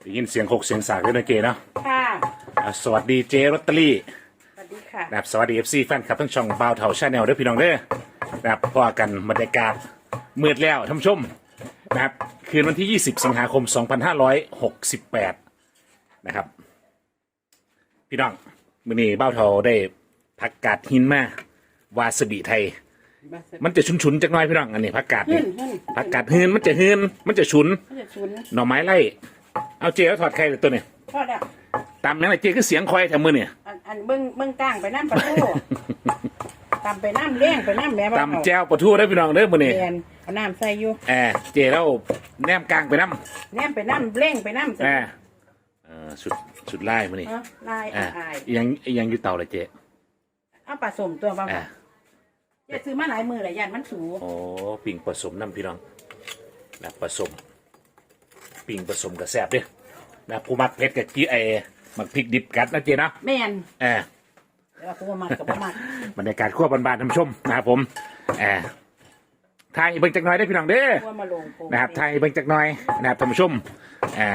ได้ยินเสียงหกเสียงสากด้วยนะเจเนาะค่ะอะสวัสดีเจลอตเตอรี่สวัสดีค่ะนะครับสวัสดีเอฟซีแฟนคลับทั้งช่องบาวเทาชาแนลด้วยพี่น้องเด้อนะครับพอกันบรรยากาศมืดแล้วท่านผู้ชมนะครับคืนวันที่ 20 สิงหาคม 2568 นะครับ พี่น้องมื่อนี้บ้าวเทาได้ผักกาดหินมา วาสบิไทย มันจะชุนๆจักหน่อยพี่น้องอันนี้ผักกาดหื่นี่นหื่นผักกาดหืนมันจะหืนมันจะฉุนมันจะชุนหน่อไม้ไล่เอาเจแล้วถอดไข่เลยตัวนี้พอแล้วตามนั้นเลยเจคือเสียงควายแถวมือเนี่ยอันอันเบิ้งเบิ้งกลางไปน้ำปลาทูตำไปน้ำเลี้ยงไปน้ำแม่บ้านตำแจ้วปลาทูได้อพี่น้องเด้อมือนี่เรียนเอาน้ำใส่อยู่แอบเจแล้วแนมกลางไปน้ำแนมไปน้ำเลี้ยงไปน้ำใส่แอบเออสุดสุดไล่มือนี่เนาะลายแออาบอายยังยังอยู่เตาเลยเจเอาปลาสมตัวบ้างแอบจะซื้อมาหลายมือหลายยันมันสูโอ้ปิ่งผสมน้ำพี่น้องนะผสม ปิ่งผสมกับแซ่บเด้อนะผู้มักเผ็ดกับกี้ไอมักพริกดิบกัดนะเจนะแม่นแอบแต่ว่ากูบ่มัดกับบ่มัดบรรยากาศขั้วบานๆท่านผู้ชมนะครับผมแอบทายเบิ่งจักหน่อยได้อพี่น้องเด้อกูมาลงโปงนะครับไทยเบิ่งจักหน่อยนะครับท่านผู้ชมอ่า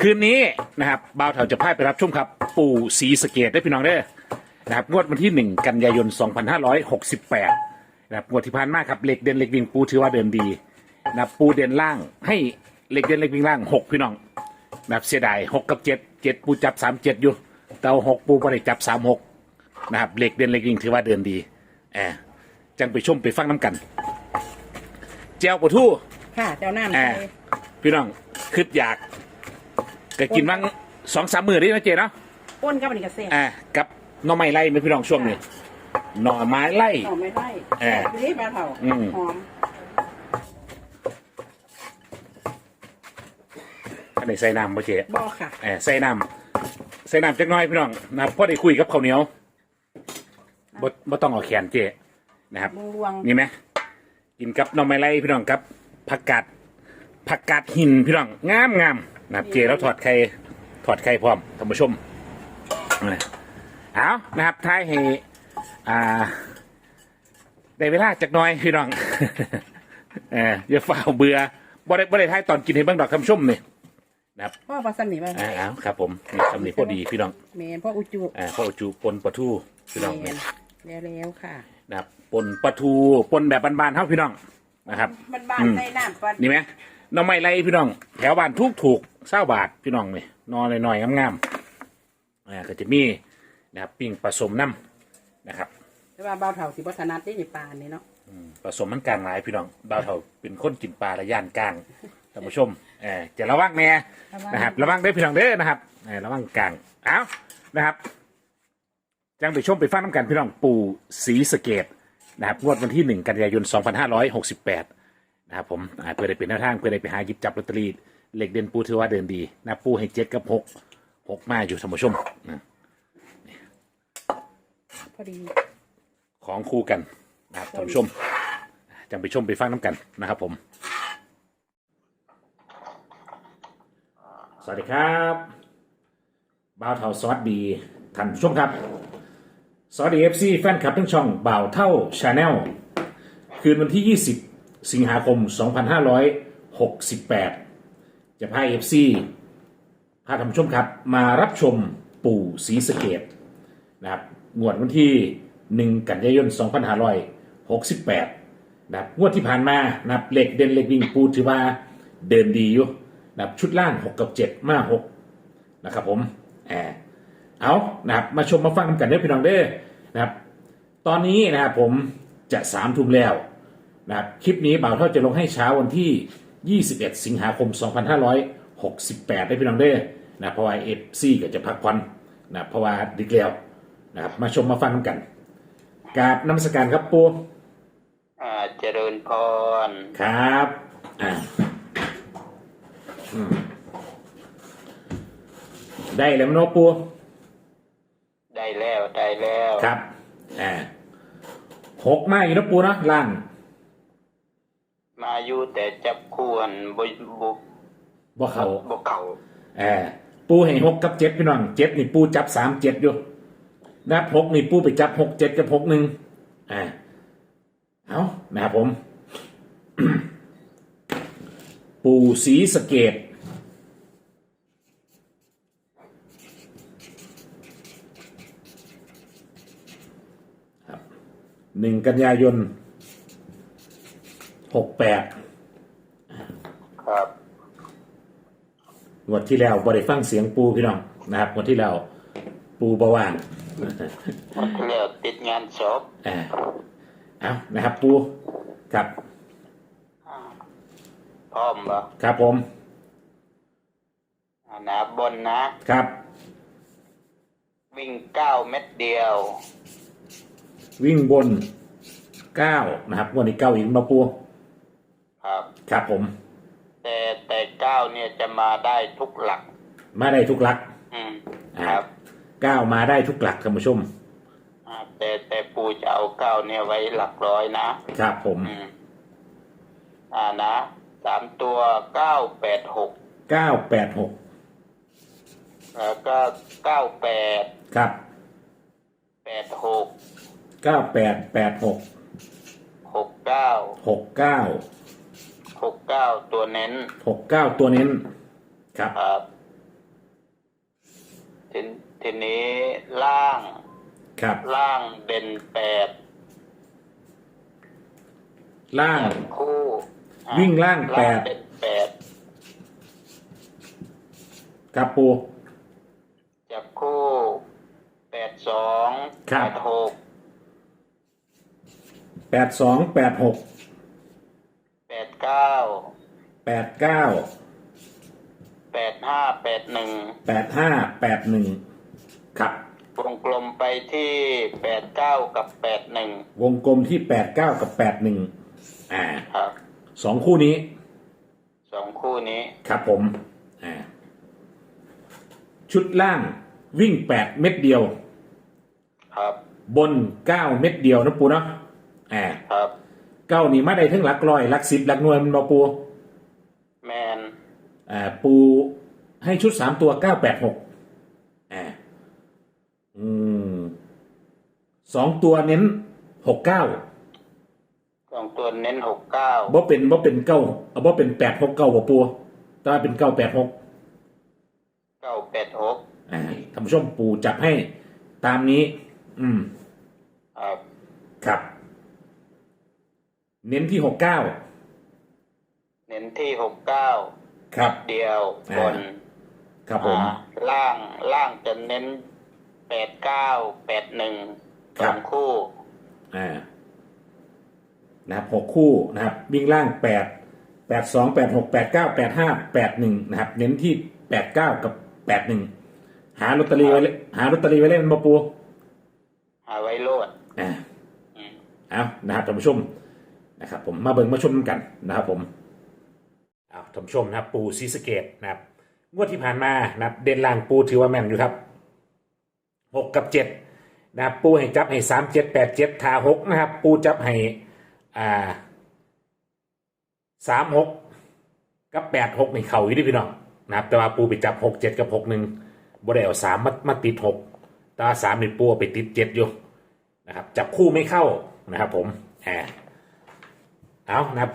คืนนี้นะครับบ่าวเถาจะพาไปรับชมครับ ปู่ศรีสะเกดได้พี่น้องเด้อ นะครับงวดวันที่1กันยายน2568นะครับงวดที่ผ่านมาครับเหล็กเด่นเหล็กวิ่งปูถือว่าเดินดีนะครับปูเด่นล่างให้เหล็กเด่นเหล็กวิ่งล่าง6พี่น้องนะครับเสียดาย6กับ7 7ปูจับ3 7อยู่เตา6ปูบ่ได้จับ3 6นะครับเหล็กเด่นเหล็กวิ่งถือว่าเดินดีแอบจังไปชมไปฟังน้ำกันเจ้าปะทู่ค่ะเจ้าน้ำอ่าใส่พี่น้องคิดอยากก็กินบ้างสองสามมื้อได้นะเจเนาะอ้นกับอันนี้กระเซ็นอ่ากับ หน่อไม้ไล่ไหมพี่น้องช่วงนี้หน่อไม้ไล่ หอมไม่ได้เออทีนี้ปลาเผาอืม หอมอันนี้ใส่น้ำบ่เจบ่ค่ะเออใส่น้ำใส่น้ำจักหน้อยพี่น้องนะครับพอได้คุยกับข้าวเหนียวบ่บ่ต้องเอาแขนเจนะครับมึงลวงนี่ไหมกินกับหน่อไม้ไล่พี่น้องครับผักกาดผักกาดหินพี่น้องงามงามนะครับเจแล้วถอดไข่ถอดไข่พร้อมท่านผู้ชมนะเอานะครับท้ายให้อ่าได้เวลาจักหน่อยพี่น้องเอออย่าฝ่าเบื่อบ่ได้บ่ได้ท้ายตอนกินให้เบิ่งดอกคำชมนี่นะครับพ่อปลาสนิมมาอ่าเอาครับผมนี่คำนี้พอดีพี่น้องเมนพ่ออุจุอ่าพ่อจูปนปลาทูพี่น้องเมนี่นแล้วแล้วค่ะนะครับปนปลาทูปนแบบบานๆเฮาพี่น้องนะครับมันบานอืมในน้ำปลานี่ไหมหน้องไม้ไรพี่น้อง แถวบ้านทุกถูกเศร้าบาทพี่น้องนี่นอนหน่อยๆงามๆอ่าก็จะมี นะครับปิ้งผสมน้ำนะครับแต่ว่าเบาเถาสิบัฒนัดได้ในปลานี่เนาะผสมมันกลางหลายพี่น้องบ่าวเฒ่าเป็นคนกินปลาระย่านกลางท่านผู้ชมเออจะระวังแน่นะครับ ระวังได้อพี่น้องเด้อนะครับเออระวังกลางเอานะครับ จังไปชมไปฟังน้ำกันพี่น้องปู่ศรีสะเกดนะครับงวดวันที่หนึ่งกันยายน 2568 นะครับผมอ่าเพื่อได้เป็นแนวทางเพื่อได้ไปหาหยิบจับลอตเตอรี่เหล็กเด่นปูถือว่าเดินดีนะปูให้เจ็ดกับหกหกมาอยู่ท่านผู้ชมนะพ อดี ของคู่กันนะครับท่านผู้ชมจังไปชมไปฟังน้ำกันนะครับผม สวัสดีครับบ่าวเท่าสวัสดีท่านผู้ชมครับสวัสดีเอฟซีแฟนคลับทั้งช่องบ่าวเท่าชาแนลคืนวันที่ 20 สิงหาคม 2568 จะพาเอฟซีพาท่านผู้ชมครับ มารับชมปู่ศรีสะเกดนะครับ งวดวันที่ 1 กันยายน 2568นะครับงวดที่ผ่านมานะครับเหล็กเด่นเหล็กวิ่งปูถือว่าเดินดีอยู่นะครับชุดล่าง 6 กับ 7 มา 6 นะครับผมแอบเอานะครับมาชมมาฟังกันเด้อพี่น้องเด้อนะครับ ตอนนี้นะครับผมจะสามทุ่มแล้วนะครับคลิปนี้บ่าวเท่าจะลงให้เช้าวันที่ 21 สิงหาคม 2568 ได้พี่น้องเด้อนะเพราะว่าเอฟซีก็จะพักผ่อนนะเพราะว่าดึกแล้ว นะครับมาชมมาฟังกันกราบนมัสการครับปูอ่าเจริญพรครับอ่าอืมได้แล้วมั้ยเนาะปูได้แล้วได้แล้วครับอ่าหกมาอยู่นะปูเนาะล่างมาอยู่แต่จับควรบุบุบ่เขาบุเขาเออปูให้หกกับเจ็ดพี่น้องเจ็ดนี่ปูจับสามเจ็ดอยู่ นับหกนี่ปูไปจับหกเจ็ดกับหกหนึ่งอ่าเอานะครับผม ปู่ศรีสะเกดครับหนึ่งกันยายนหกแปดครับงวดที่แล้วบริฟังเสียงปูพี่น้องนะครับงวดที่แล้วปูบว่าง วันที่แล้วติดงานศพอ่าเอานะครับปูครับพร้อมบ่ครับผมอ่านะบนนะ ครับ วิ่งเก้าเม็ดเดียว วิ่งบนเก้านะครับงวันนี้เก้าอีกมาปูครับ ครับผม แต่แต่เก้าเนี่ยจะมาได้ทุกหลัก มาได้ทุกหลัก อืมอ่าครับ เก้ามาได้ทุกหลักท่านผู้ชม อ่าแต่แต่ปูจะเอาเก้าเนี่ยไว้หลักร้อยนะครับผม อืมอ่านะสามตัวเก้าแปดหกเก้าแปดหกแล้วก็เก้าแปดครับแปดหกเก้าแปดแปดหกหกเก้าหกเก้าหกเก้าตัวเน้นหกเก้าตัวเน้น ครับ ครับที ทีนี้ล่างครับ ล่างเด่นแปดล่าง คู่อะวิ่งล่างแปด เด่นแปดครับปู จับคู่แปดสองครัแปบ ดหกแปดสองแปดหกแปดเก้าแปดเก้าแปดห้าแปดหนึ่งแปดห้าแปดหนึ่ง ครับ วงกลมไปที่แปดเก้ากับแปดหนึ่งวงกลมที่แปดเก้ากับแปดหนึ่งอ่าครับสองคู่นี้ สองคู่นี้ครับผมอ่าชุดล่างวิ่งแปดเม็ดเดียว ครับบนเก้าเม็ดเดียวนะปูเนาะอ่าครับเก้านี่มาได้ทั้งหลักร้อยหลักสิบหลักหน่วยมันบอปูแมนอ่าปูให้ชุดสามตัวเก้าแปดหกอ่า อืมสองตัวเน้นหกเก้าสองตัวเน้นหกเก้าบ่เป็นบ่เป็นเก้าเอาบ่เป็นแปดหกเก้าบ่ปูแต่ว่าเป็นเก้าแปดหกเก้าแปดหกอ่าท่านผู้ชมปูจับให้ตามนี้ อืมครับครับ เน้นที่หกเก้าเน้นที่หกเก้าครับ เดียวบน ครับผม อ่าล่างล่างจะเน้น แปดเก้าแปดหนึ่งคสรัอบงคู่อ่านะครับหกคู่นะครับวิ่งล่างแปดแปดสองแปดหกแปดเก้าแปดห้าแปดหนึ่งนะครับเน้นที่แปดเก้ากับแปดหนึ่งหาลอตเตอรี่ไว้เลยหาลอตเตอรี่ไว้เล่นมาปูหาไว้โลดอ่าอืมเอานะครับท่านผู้ชมนะครับ ผมมาเบิ่งมาชมกันนะครับ ผมเอาท่านผู้ชมนะครับ ปูซีสะเกตนะครับงวดที่ผ่านมานะครับเด่นล่างปูถือว่าแม่นอยู่ครับ หกกับเจ็ดนะครับปูให้จับให้สามเจ็ดแปดเจ็ดทาหกนะครับ ปูจับให้อ่าสามหกกับแปดหกในเข่าอยู่ที่พี่น้องนะครับ แต่ว่าปูไปจับหกเจ็ดกับหกหนึ่งบ่ได้เอาสามมามาติดหกตาสามในปูไปติดเจ็ดอยู่นะครับ จับคู่ไม่เข้านะครับ ผมแหมเอานะครับ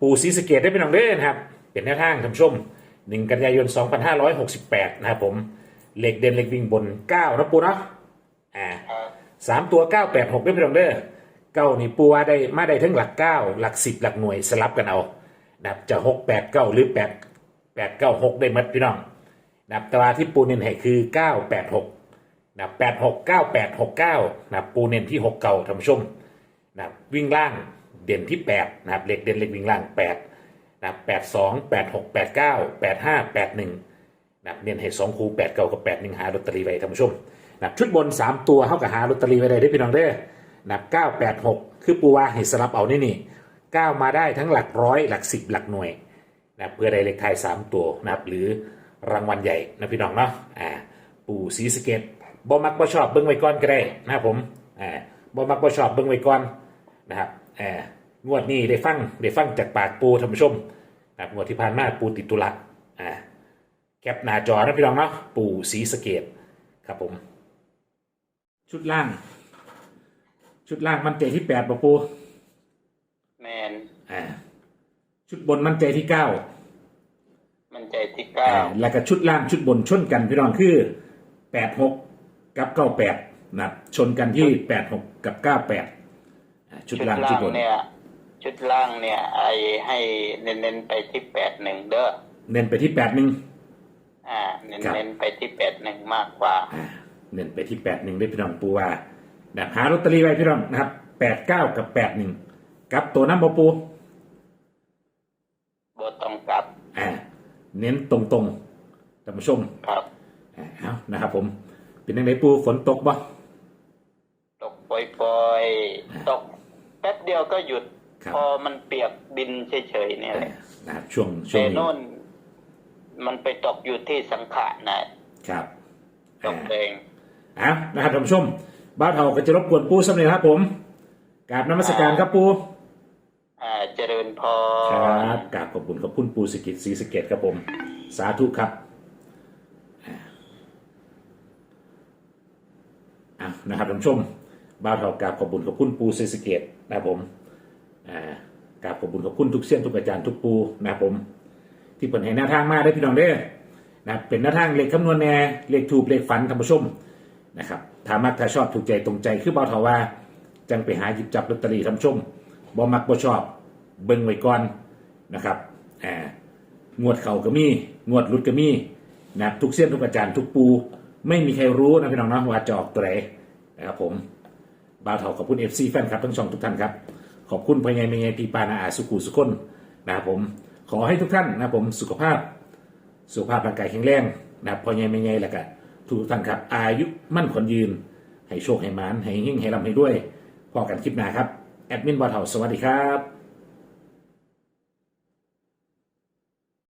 ปูซีสเกตได้เป็นน้องเด้นะครับ เป็นแนวทางท่านผู้ชม1กันยายน2568นะครับผม เหล็กเด่นเหล็กวิ่งบน9นะปูเนาะอ่าครับสามตัว986ได้เป็นน้องเด้อเก้านี่ปูว่าได้มาได้ทั้งหลัก9หลัก10หลักหน่วยสลับกันเอานะครับจะ6 8 9หรือ8 8 9 6ได้หมัดพี่น้องนะครับแตว่าที่ปูเน้นให้คือ986นะแปดหกเก้าแปดหกเก้านะปูเน้นที่หกเก่าท่านผู้ชมนะวิ่งล่างเด่นที่แปดนะครับเล็กเด่นเล็กวิ่งล่างแปดนะแปดสองแปดหกแปดเก้าแปดห้าแปดหนึ่ง นะเน้นให้สองคูแปดเก้ากับแปดหนึ่งหาลอตเตอรี่ไว้ท่านผู้ชมนะชุดบนสามตัวเท่ากับหาลอตเตอรี่ไว้ได้ได้อพี่น้องเด้อนะเก้าแปดหกคือปูว่าให้สลับเอานี่นี่เก้ามาได้ทั้งหลักร้อยหลักสิบหลักหน่วยนะเพื่อได้เลขไทายสามตัวนะครับหรือรางวัลใหญ่นะพี่น้องเนาะอ่าปูสีสเกตบ่มักบ่ชอบเบิ่งไว้ก่อนก็ได้นะครับผมอ่าบ่มักบ่ชอบเบิ่งไว้ก่อนนะครับอ่างวดนี้ได้ฟังได้ฟังจากปากปูท่านผู้ชมนะงวดที่ผ่านมาปูติดตุละอ่า ปหน้าจอนะพี่น้องเนาะปูสีสะเกตครับผม ชุดล่าง ชุดล่างมันเตะที่แปดป่ะปูแมนอ่าชุดบนมั่นใจที่เก้ามันใจที่เก้าอ่าแล้วก็ชุดล่างชุดบนชนกันพี่น้องคือแปดหกกับเก้าแปดนะครับชนกันที่แปดหกกับเก้าแปดชุดชุดล่างล่าชุดงบนเนี่ย ชุดล่างเนี่ย ไอให้เน้นๆไปที่แปดหนึ่งเด้อเน้นไปที่แปดหนึ่ง อ่าเครับน้นๆไปที่แปดหนึ่งมากกว่า อ่าเน้นไปที่แปดหนึ่งได้พี่น้องปูว่านะครับหาลอตเตอรี่ไว้พี่น้องนะครับแปดเก้ากับแปดหนึ่งกับตัวน้ำบอปูบ่ต้องกลับอ่าเน้นตรงๆท่านผู้ชมครับ อ่าเอานะครับผมเป็นยังไงปูฝนตกบ่ตกปล่อยๆ ตกแป๊บเดียวก็หยุด ครับพอมันเปียกดินเฉยๆเนี่ยแหละนะครับช่วงช่วแต่งนี้ โน่น มันไปตกอยู่ที่สังขารนะครับตอ่ากแดงเอานะครับท่านผู้ชม บ้านเฮาก็จะรบกวนปูสำเร็จครับผมกราบนมัสการครับปูอ่าเจริญพครรับกราบขอบคุณขอบคุณปูสกิจศรีสะเกตครับผม สาธุครับอ่าอะนะครับท่านผู้ชมบ้านเฮากราบขอบคุณขอบคุณปูศรีสะเกตนะครับผมอ่ากราบขอบคุณขอบคุณทุกเสี้ยนทุกอาจารย์ทุกปูนะครับผม ที่เปิดให้หน้าทางมาได้พี่น้องเด้อนะเป็นหน้าทางเลขคำนวณแน่เลขถูกเลขฝันท่านผู้ชมนะครับถ้ามักถ้าชอบถูกใจตรงใจคือเบาเทาว่า จังไปหาหยิบจับลอตเตอรี่ท่านผู้ชมบ่มักบ่ชอบเบิ่งไว้ก่อนนะครับอ่างวดเข่าก็มีงวดหลุดก็มีนะทุกเส้นทุกอาจารย์ทุกปู ไม่มีใครรู้นะพี่น้องนะว่าจะออกตัวไหนนะครับผมบ่าวเถาขอบคุณ FC แฟนครับทั้งสองทุกท่านครับ ขอบคุณพญายเมยปีปานาอาสุกุสุคนนะครับผม ขอให้ทุกท่านนะผมสุขภาพ สุขภาพร่างกายแข็งแรงนะพอใหญ่ไม่ใหญ่แล้วก็ทุกท่านครับอายุมั่นขนยืน ให้โชคให้หมานให้ยิ่งให้ลำให้ด้วยพอกันคลิปหน้าครับ แอดมินบอทเทาสวัสดีครับ